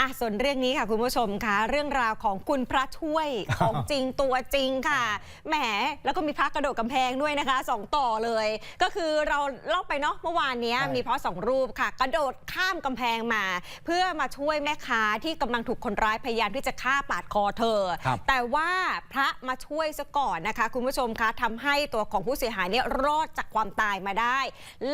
อะส่วนเรื่องนี้ค่ะคุณผู้ชมคะเรื่องราวของคุณพระช่วยของจริงตัวจริงค่ะแหมแล้วก็มีพระกระโดดกำแพงด้วยนะคะสองต่อเลย ก็คือเราเล่าไปเนาะเมื่อวานเนี้ยใช่ มีพระสองรูปค่ะ กระโดดข้ามกำแพงมา เพื่อมาช่วยแม่ค้าที่กำลังถูกคนร้ายพยายามที่จะฆ่าปาดคอเธอ ครับ แต่ว่าพระมาช่วยซะก่อนนะคะ คุณผู้ชมคะทำให้ตัวของผู้เสียหายเนี่ยรอดจากความตายมาได้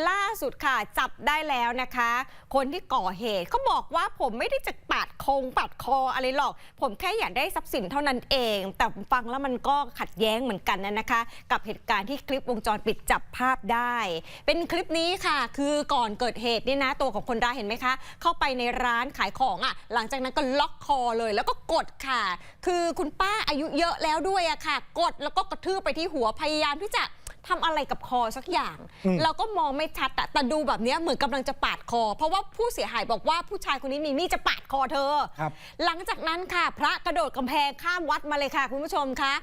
ล่าสุดค่ะจับได้แล้วนะคะ คนที่ก่อเหตุเขาบอกว่าผมไม่ได้จะปาดคงปาดคออะไรหรอก ผมแค่อยากได้ทรัพย์สินเท่านั้นเอง แต่ฟังแล้วมันก็ขัดแย้งเหมือนกันนะนะคะ กับเหตุการณ์ที่คลิปวงจรปิดจับภาพได้ เป็นคลิปนี้ค่ะ คือก่อนเกิดเหตุนี่นะตัวของคนร้ายเห็นไหมคะ เข้าไปในร้านขายของอะ หลังจากนั้นก็ล็อกคอเลย แล้วก็กดค่ะ คือคุณป้าอายุเยอะแล้วด้วยอะค่ะ กดแล้วก็กระทืบไปที่หัวพยายามที่จะ ทำอะไรกับคอสักอย่างอืมเราก็มองไม่ชัดอะแต่ดูแบบเนี้ยเหมือนกำลังจะปาดคอ เพราะว่าผู้เสียหายบอกว่าผู้ชายคนนี้มีมีดจะปาดคอเธอ ครับ หลังจากนั้นค่ะ พระกระโดดกำแพงข้ามวัดมาเลยค่ะ คุณผู้ชมคะ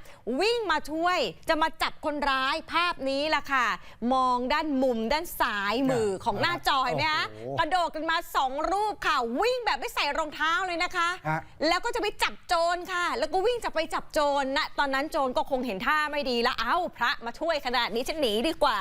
วิ่งมาช่วยจะมาจับคนร้ายภาพนี้ล่ะค่ะ มองด้านมุมด้านซ้ายมือของหน้าจอเห็นไหมคะโอ้โหกระโดดกันมาสองรูปค่ะ วิ่งแบบไม่ใส่รองเท้าเลยนะคะ ฮะ แล้วก็จะไปจับโจรค่ะ แล้วก็วิ่งจะไปจับโจรนะตอนนั้นโจรก็คงเห็นท่าไม่ดีแล้วเอ้า พระมาช่วยขนาดนี้ฉันหนีดีกว่า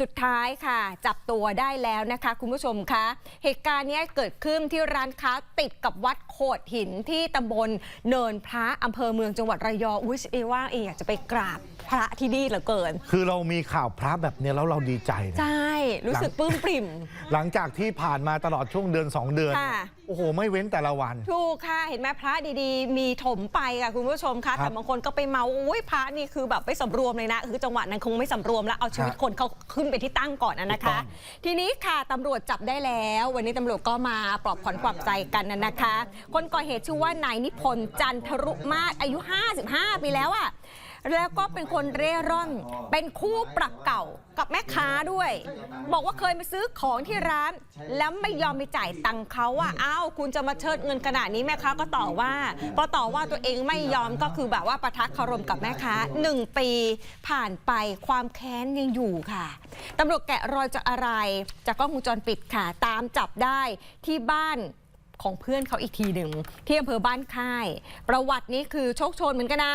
สุดท้ายค่ะ จับตัวได้แล้วนะคะ คุณผู้ชมคะ เหตุการณ์นี้เกิดขึ้นที่ร้านค้าติดกับวัดโขดหินที่ตำบลเนินพระอำเภอเมืองจังหวัดระยองอุ้ยเอว่าเออยากจะไปกราบ พระที่นี่เหลือเกิน คือเรามีข่าวพระแบบเนี้ยแล้วเราดีใจนะ ใช่ รู้สึกปลื้มปริ่ม หลังจากที่ผ่านมาตลอดช่วงเดือน 2 เดือน ค่ะ โอ้โห ไม่เว้นแต่ละวัน ถูกค่ะ เห็นไหมพระดีๆ มีถมไปค่ะคุณผู้ชมค่ะครับแต่บางคนก็ไปเมาอุ้ยพระนี่คือแบบไม่สำรวมเลยนะ คือจังหวะนั้นคงไม่สำรวมแล้วเอาชีวิตฮะคนเขาขึ้นไปที่ตั้งก่อนนะนะถูกต้คะ อง ทีนี้ค่ะตำรวจจับได้แล้ว วันนี้ตำรวจก็มาปลอบขวัญปลอบใจกันนะนะคะ คนก่อเหตุชื่อว่านายนิพนธ์จันทรุมาศอายุ 55 ปีแล้วอะ แล้วก็เป็นคนเร่ร่อน เป็นคู่ปรับเก่ากับแม่ค้าด้วย บอกว่าเคยมาซื้อของที่ร้าน แล้วไม่ยอมไปจ่ายตังค์เขาอะอ้าวคุณจะมาเชิดเงินขนาดนี้แม่ค้าก็ต่อว่าพอต่อว่าตัวเองไม่ยอมก็คือแบบว่าประทักคารมกับแม่ค้าหนึ่งปีผ่านไปความแค้นยังอยู่ค่ะตำรวจแกะรอยจากอะไร จากกล้องวงจรปิดค่ะ ตามจับได้ที่บ้านของเพื่อนเขาอีกทีหนึ่งที่อำเภอบ้านค่าย ประวัตินี้คือโชคโชนเหมือนกันนะ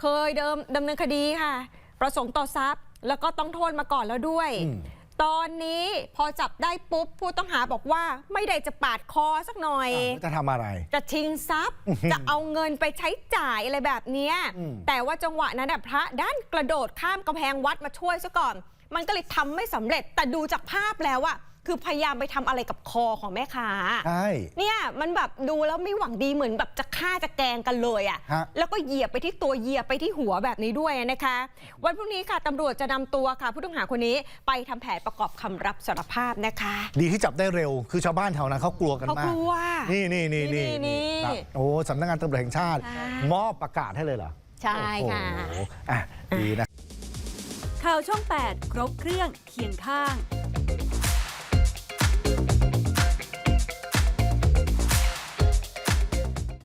เคยเดิมดำเนินคดีค่ะ ประสงค์ต่อทรัพย์ แล้วก็ต้องโทษมาก่อนแล้วด้วยอืมตอนนี้พอจับได้ปุ๊บผู้ต้องหาบอกว่าไม่ได้จะปาดคอสักหน่อยอะจะทำอะไร จะชิงทรัพย์ จะเอาเงินไปใช้จ่ายอะไรแบบเนี้ยอืม แต่ว่าจังหวะนั้นน่ะพระด้านกระโดดข้ามกำแพงวัดมาช่วยซะก่อน มันก็เลยทำไม่สำเร็จแต่ดูจากภาพแล้วอะ คือพยายามไปทำอะไรกับคอของแม่ค้าใช่เนี่ยมันแบบดูแล้วไม่หวังดีเหมือนแบบจะฆ่าจะแกล้งกันเลยอะฮะแล้วก็เหยียบไปที่ตัวเหยียบไปที่หัวแบบนี้ด้วยนะคะ วันพรุ่งนี้ค่ะตำรวจจะนำตัวค่ะ ผู้ต้องหาคนนี้ไปทำแผนประกอบคำรับสารภาพนะคะ ดีที่จับได้เร็วคือชาวบ้านแถวนั้นเขากลัวกันเขามากลัวนี่นี่นี่นี่นี่นี่ครับโอ้สำนักงานตำรวจแห่งชาติใช่มอบประกาศให้เลยเหรอใช่ค่ะโอ้โหอะดีนะข่าวช่อง 8 ครบเครื่องเคียงข้าง